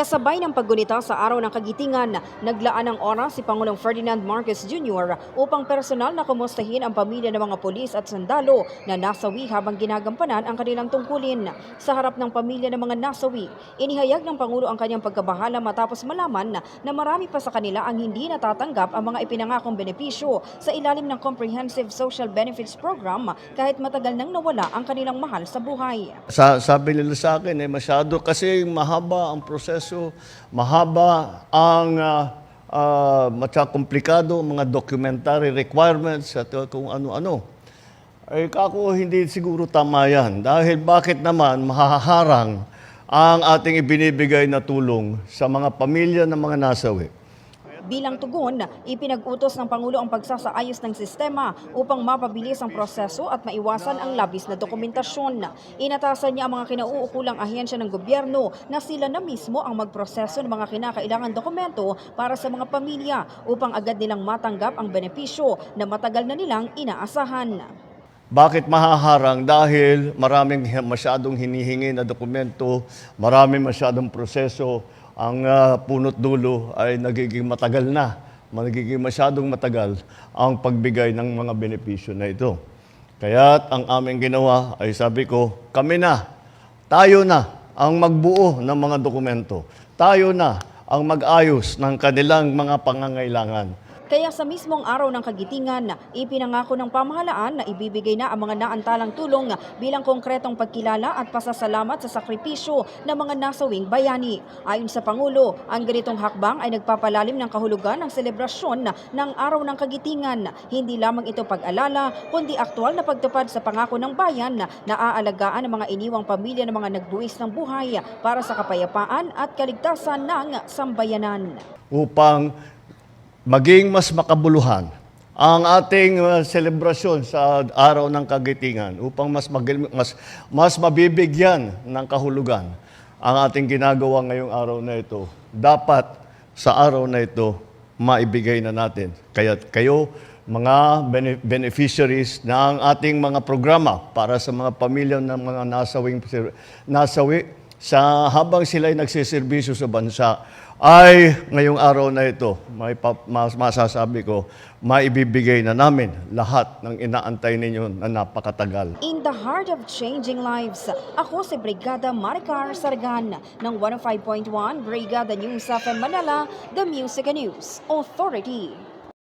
Kasabay ng paggunita sa araw ng kagitingan, naglaan ng oras si Pangulong Ferdinand Marcos Jr. upang personal na kumustahin ang pamilya ng mga polis at sundalo na nasawi habang ginagampanan ang kanilang tungkulin. Sa harap ng pamilya ng mga nasawi, inihayag ng Pangulo ang kanyang pagkabahala matapos malaman na marami pa sa kanila ang hindi natatanggap ang mga ipinangakong benepisyo sa ilalim ng Comprehensive Social Benefits Program kahit matagal nang nawala ang kanilang mahal sa buhay. Sa, sabi nila sa akin, eh, masyado kasi mahaba ang proseso, mahaba ang uh, uh, matsa komplikado, mga documentary requirements at uh, kung ano-ano. Ay kako hindi siguro tama yan. Dahil bakit naman mahaharang ang ating ibinibigay na tulong sa mga pamilya ng mga nasawi? Bilang tugon, ipinag-utos ng Pangulo ang pagsasaayos ng sistema upang mapabilis ang proseso at maiwasan ang labis na dokumentasyon. Inatasan niya ang mga kinauukulang ahensya ng gobyerno na sila na mismo ang magproseso ng mga kinakailangan dokumento para sa mga pamilya upang agad nilang matanggap ang benepisyo na matagal na nilang inaasahan. Bakit mahaharang? Dahil maraming masyadong hinihingi na dokumento, maraming masyadong proseso, ang ah, punot dulo ay nagiging matagal na, nagiging masyadong matagal ang pagbigay ng mga benepisyo na ito. Kaya ang aming ginawa ay sabi ko, kami na, tayo na ang magbuo ng mga dokumento. Tayo na ang mag-ayos ng kanilang mga pangangailangan. Kaya sa mismong araw ng kagitingan, ipinangako ng pamahalaan na ibibigay na ang mga naantalang tulong bilang konkretong pagkilala at pasasalamat sa sakripisyo ng mga nasawing bayani. Ayon sa Pangulo, ang ganitong hakbang ay nagpapalalim ng kahulugan ng selebrasyon ng araw ng kagitingan. Hindi lamang ito pag-alala, kundi aktwal na pagtupad sa pangako ng bayan na aalagaan ang mga iniwang pamilya ng mga nagbuwis ng buhay para sa kapayapaan at kaligtasan ng sambayanan. upang maging mas makabuluhan ang ating uh, selebrasyon sa araw ng kagitingan upang mas magil- mas mas mabibigyan ng kahulugan ang ating ginagawa ngayong araw na ito. Dapat sa araw na ito maibigay na natin. Kaya kayo mga bene- beneficiaries ng ating mga programa para sa mga pamilya ng mga nasawing nasawi sa habang sila ay nagsiservisyo sa bansa ay ngayong araw na ito, may masasabi ko, maibibigay na namin lahat ng inaantay ninyo na napakatagal. In the heart of changing lives, ako si Brigada Maricar Sargan ng 105.1 Brigada News FM Manila, The Music and News Authority.